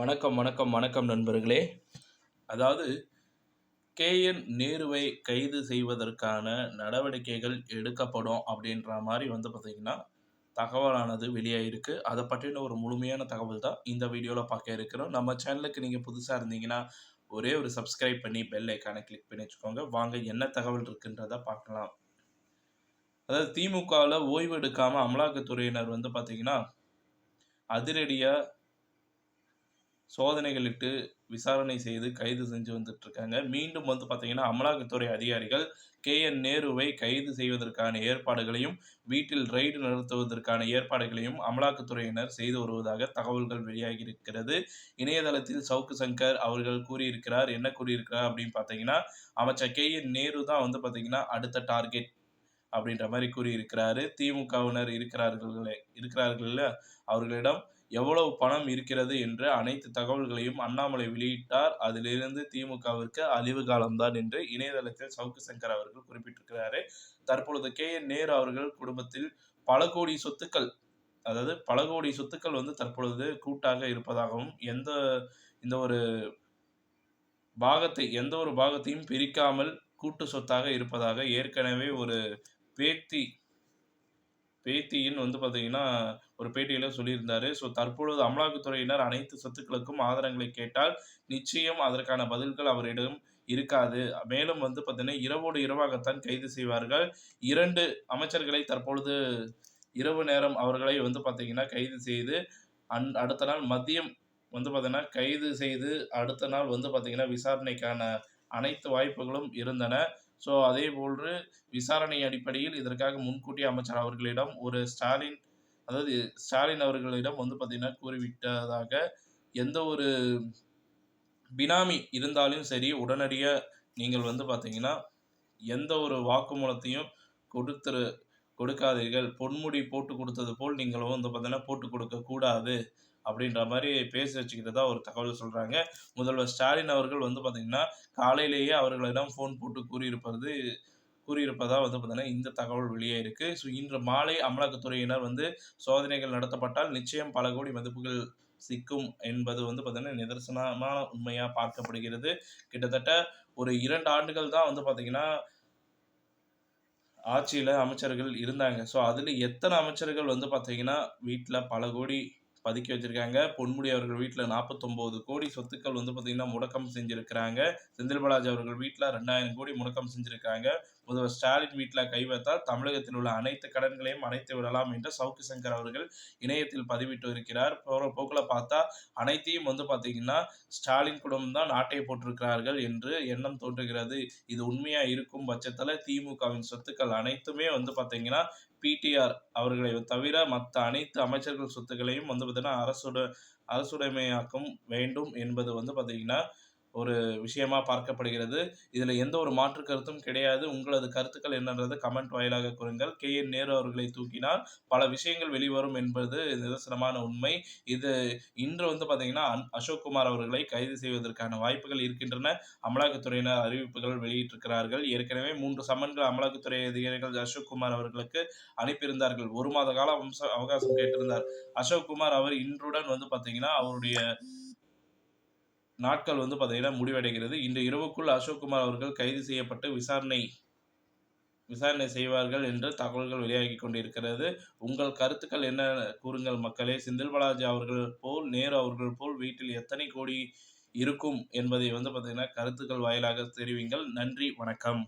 வணக்கம் வணக்கம் வணக்கம் நண்பர்களே. அதாவது கேஎன் நேருவை கைது செய்வதற்கான நடவடிக்கைகள் எடுக்கப்படும் அப்படின்ற மாதிரி வந்து பார்த்திங்கன்னா தகவலானது வெளியாகிருக்கு அதை பற்றின ஒரு முழுமையான தகவல் தான் இந்த வீடியோவில் பார்க்க இருக்கிறோம். நம்ம சேனலுக்கு நீங்கள் புதுசாக இருந்தீங்கன்னா ஒரே ஒரு சப்ஸ்கிரைப் பண்ணி பெல் ஐக்கானை கிளிக் பண்ணி வச்சுக்கோங்க. வாங்க என்ன தகவல் இருக்குன்றதை பார்க்கலாம். அதாவது திமுகவில் ஓய்வு எடுக்காமல் அமலாக்கத்துறையினர் வந்து பார்த்திங்கன்னா அதிரடியாக சோதனைகளிட்டு விசாரணை செய்து கைது செஞ்சு வந்துட்டுருக்காங்க மீண்டும் வந்து பார்த்திங்கன்னா அமலாக்கத்துறை அதிகாரிகள் கே. என். நேருவை கைது செய்வதற்கான ஏற்பாடுகளையும் வீட்டில் ரெய்டு நடத்துவதற்கான ஏற்பாடுகளையும் அமலாக்கத்துறையினர் செய்து வருவதாக தகவல்கள் வெளியாகி இருக்கிறது இணையதளத்தில் சவுக்கு சங்கர் அவர்கள் கூறியிருக்கிறார். என்ன கூறியிருக்கிறார் அப்படின்னு பார்த்தீங்கன்னா அமைச்சர் கே. என். நேரு தான் வந்து பார்த்தீங்கன்னா அடுத்த டார்கெட் அப்படின்ற மாதிரி கூறியிருக்கிறாரு. திமுகவினர் இருக்கிறார்கள் இருக்கிறார்கள் அவர்களிடம் எவ்வளவு பணம் இருக்கிறது என்று அனைத்து தகவல்களையும் அண்ணாமலை வெளியிட்டார். அதிலிருந்து திமுகவிற்கு அழிவு காலம்தான் என்று இணையதளத்தில் சவுக்கு சங்கர் அவர்கள் குறிப்பிட்டிருக்கிறாரு. தற்பொழுது கே. என். நேரு அவர்கள் குடும்பத்தில் பல கோடி சொத்துக்கள் அதாவது பல கோடி சொத்துக்கள் வந்து தற்பொழுது கூட்டாக இருப்பதாகவும் எந்த இந்த ஒரு பாகத்தை எந்த ஒரு பாகத்தையும் பிரிக்காமல் கூட்டு சொத்தாக இருப்பதாக ஏற்கனவே ஒரு பேத்தி பேத்தியின் வந்து பார்த்தீங்கன்னா ஒரு பேட்டியில் சொல்லியிருந்தாரு. ஸோ தற்பொழுது அமலாக்கத்துறையினர் அனைத்து சொத்துக்களுக்கும் ஆதாரங்களை கேட்டால் நிச்சயம் அதற்கான பதில்கள் அவரிடம் இருக்காது. மேலும் வந்து பார்த்தீங்கன்னா இரவோடு இரவாகத்தான் கைது செய்வார்கள். இரண்டு அமைச்சர்களை தற்பொழுது இரவு நேரம் அவர்களை வந்து பார்த்தீங்கன்னா கைது செய்து அந் அடுத்த நாள் மதியம் வந்து பார்த்தீங்கன்னா கைது செய்து அடுத்த நாள் வந்து பார்த்தீங்கன்னா விசாரணைக்கான அனைத்து வாய்ப்புகளும் இருந்தன. ஸோ அதே போன்று விசாரணை அடிப்படையில் இதற்காக முன்கூட்டிய அமைச்சர் அவர்களிடம் ஒரு ஸ்டாலின் அதாவது ஸ்டாலின் அவர்களிடம் வந்து பார்த்திங்கன்னா கூறிவிட்டதாக எந்த ஒரு பினாமி இருந்தாலும் சரி உடனடியாக நீங்கள் வந்து பார்த்தீங்கன்னா எந்த ஒரு வாக்குமூலத்தையும் கொடுத்துரு கொடுக்காதீர்கள். பொன்முடி போட்டு கொடுத்தது போல் நீங்களும் வந்து பார்த்தீங்கன்னா போட்டு கொடுக்கக்கூடாது. அப்படின்ற மாதிரி பேசி வச்சுக்கிட்டதா ஒரு தகவல் சொல்கிறாங்க முதல்வர் ஸ்டாலின் அவர்கள் வந்து பார்த்திங்கன்னா காலையிலேயே அவர்களிடம் ஃபோன் போட்டு கூறியிருப்பது கூறியிருப்பதாக வந்து பார்த்தீங்கன்னா இந்த தகவல் வெளியே இருக்குது ஸோ இன்று மாலை அமலாக்கத்துறையினர் வந்து சோதனைகள் நடத்தப்பட்டால் நிச்சயம் பல கோடி மதிப்புகள் சிக்கும் என்பது வந்து பார்த்திங்கன்னா நிதர்சனமான உண்மையாக பார்க்கப்படுகிறது. கிட்டத்தட்ட ஒரு இரண்டு ஆண்டுகள் தான் வந்து பார்த்திங்கன்னா ஆட்சியில் அமைச்சர்கள் இருந்தாங்க. ஸோ அதில் எத்தனை அமைச்சர்கள் வந்து பார்த்தீங்கன்னா வீட்டில் பல கோடி பதுக்கி வச்சிருக்காங்க. பொன்முடி அவர்கள் வீட்டில் நாற்பத்தொம்போது கோடி சொத்துக்கள் வந்து பார்த்திங்கன்னா முடக்கம் செஞ்சுருக்கிறாங்க. செந்தில் பாலாஜி அவர்கள் வீட்டில் ரெண்டாயிரம் கோடி முடக்கம் செஞ்சுருக்காங்க. முதல்வர் ஸ்டாலின் வீட்டில் கை வைத்தால் தமிழகத்தில் உள்ள அனைத்து கடன்களையும் அணைத்து விடலாம் என்று சவுக்கு சங்கர் அவர்கள் இணையத்தில் பதிவிட்டு இருக்கிறார். போகிற போக்கில் பார்த்தா அனைத்தையும் வந்து பார்த்திங்கன்னா ஸ்டாலின் குடும்பம் தான் நாட்டை போட்டிருக்கிறார்கள் என்று எண்ணம் தோன்றுகிறது. இது உண்மையாக இருக்கும் பட்சத்தில் திமுகவின் சொத்துக்கள் அனைத்துமே வந்து பார்த்திங்கன்னா பிடிஆர் அவர்களை தவிர மற்ற அனைத்து அமைச்சர்கள் சொத்துக்களையும் வந்து பார்த்திங்கன்னா அரசுட அரசுடைமையாக்கும் வேண்டும் என்பது வந்து பார்த்திங்கன்னா ஒரு விஷயமா பார்க்கப்படுகிறது. இதில் எந்த ஒரு மாற்று கருத்தும் கிடையாது. உங்களது கருத்துக்கள் என்னன்றது கமெண்ட் வாயிலாக கூறுங்கள். கே என் நேரு அவர்களை தூக்கினால் பல விஷயங்கள் வெளிவரும் என்பது நிதர்சனமான உண்மை. இது இன்று வந்து பார்த்தீங்கன்னா அசோக் குமார் அவர்களை கைது செய்வதற்கான வாய்ப்புகள் இருக்கின்றன. அமலாக்கத்துறையினர் அறிவிப்புகள் வெளியிட்டிருக்கிறார்கள். ஏற்கனவே மூன்று சம்மன்கள் அமலாக்கத்துறை அதிகாரிகள் அசோக் குமார் அவர்களுக்கு அனுப்பியிருந்தார்கள். ஒரு மாத கால அவகாசம் கேட்டிருந்தார். அசோக் குமார் அவர் இன்றுடன் வந்து பார்த்தீங்கன்னா அவருடைய நாட்கள் வந்து பார்த்தீங்கன்னா முடிவடைகிறது. இன்று இரவுக்குள் அசோக்குமார் அவர்கள் கைது செய்யப்பட்டு விசாரணை விசாரணை செய்வார்கள் என்று தகவல்கள் வெளியாகி கொண்டிருக்கிறது. உங்கள் கருத்துக்கள் என்ன? கூறுங்கள் மக்களே. செந்தில் பாலாஜி அவர்கள் போல் நேரு அவர்கள் போல் வீட்டில் எத்தனை கோடி இருக்கும் என்பதை வந்து பார்த்தீங்கன்னா கருத்துக்கள் வாயிலாக தெரிவிங்கள். நன்றி வணக்கம்.